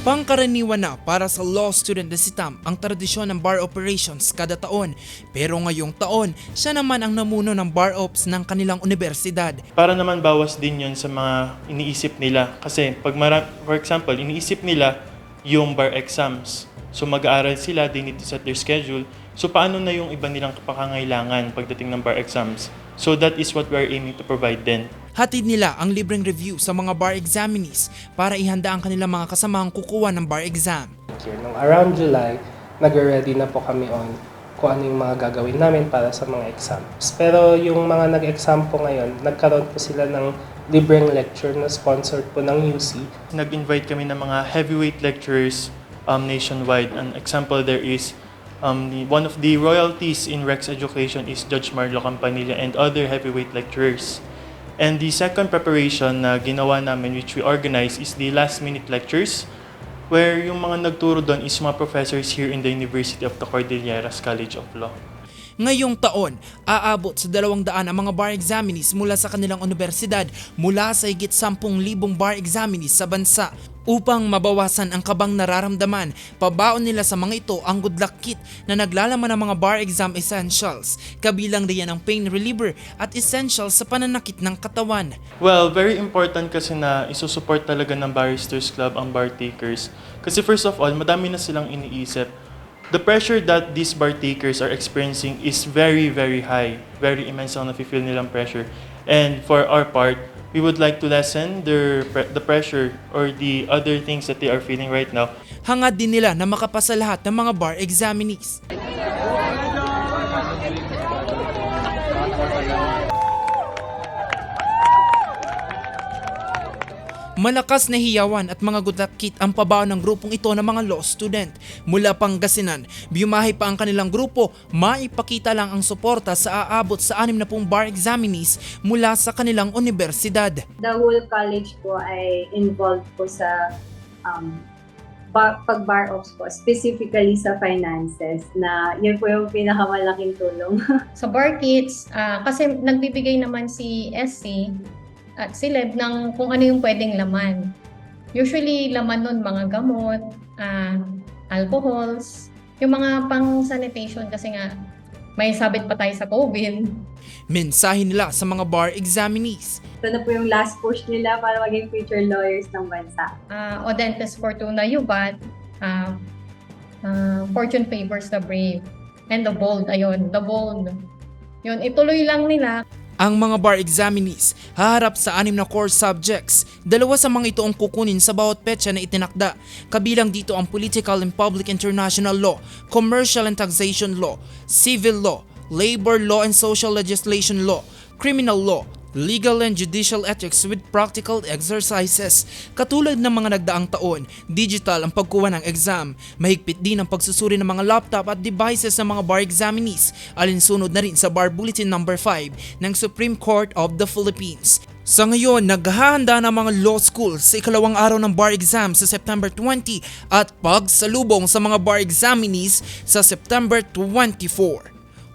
Pangkaraniwan na para sa law student na si Tam ang tradisyon ng bar operations kada taon. Pero ngayong taon, siya naman ang namuno ng bar ops ng kanilang universidad. Para naman bawas din yun sa mga iniisip nila. Kasi pag for example, iniisip nila yung bar exams. So mag-aaral sila, they need to set their schedule. So paano na yung iba nilang kapakangailangan pagdating ng bar exams? So that is what we are aiming to provide then. Hatid nila ang libreng review sa mga bar examinees para ihanda ang kanilang mga kasamahang kukuha ng bar exam. Nung around July, nag-ready na po kami on kung ano yung mga gagawin namin para sa mga exams. Pero yung mga nag-exam po ngayon, nagkaroon po sila ng libreng lecture na sponsored po ng UC. Nag-invite kami ng mga heavyweight lecturers um, nationwide. An example there is um, the, one of the royalties in Rex Education is Judge Marlo Campanilla and other heavyweight lecturers. And the second preparation na ginawa namin which we organize is the last minute lectures where yung mga nagturo doon is mga professors here in the University of the Cordilleras College of Law. Ngayong taon, aabot sa 200 ang mga bar examinees mula sa kanilang universidad mula sa higit 10,000 bar examinees sa bansa upang mabawasan ang kabang nararamdaman. Pabaon nila sa mga ito ang good luck kit na naglalaman ng mga bar exam essentials. Kabilang riyan ang pain reliever at essentials sa pananakit ng katawan. Well, very important kasi na isusupport talaga ng Barristers Club ang bar takers. Kasi first of all, madami na silang iniisip. The pressure that these bar takers are experiencing is very, very high. Very immense ang nafe-feel nilang pressure. And for our part, we would like to lessen their pre- the pressure or the other things that they are feeling right now Hangad din nila na makapasa lahat ng mga bar examinees. Malakas na hiyawan at mga gutakit ang pabao ng grupong ito ng mga law student. Mula Pangasinan, biyumahe pa ang kanilang grupo, maipakita lang ang suporta sa aabot sa 60 bar examinees mula sa kanilang universidad. the whole college po ay involved po sa um, ba- pag-bar ops po, specifically sa finances, na yun po yung pinakamalaking tulong. sa bar kits, ah, kasi nagbibigay naman si SC at si Leb ng kung ano yung pwedeng laman. Usually, laman nun mga gamot, ah, alcohols, yung mga pang sanitation kasi nga may sabit pa tayo sa COVID. Mensahe nila sa mga bar examinees. Ito na po yung last push nila para maging future lawyers ng bansa. Uh, Audentes Fortuna Yubat, ah, ah, Fortune favors the brave. And the bold, ayun, the bold. Yun, ituloy lang nila Ang mga bar examinees haharap sa anim na core subjects. Dalawa sa mga ito ang kukunin sa bawat petsa na itinakda. Kabilang dito ang Political and Public International Law, Commercial and Taxation Law, Civil Law, Labor Law and Social Legislation Law, Criminal Law, Legal and Judicial Ethics with Practical Exercises. Katulad ng mga nagdaang taon, digital ang pagkuha ng exam. Mahigpit din ang pagsusuri ng mga laptop at devices ng mga bar examinees. Alinsunod na rin sa Bar Bulletin No. 5 ng Supreme Court of the Philippines. Sa ngayon, naghahanda ng mga law schools sa ikalawang araw ng bar exam sa September 20 at pagsalubong sa mga bar examinees sa September 24.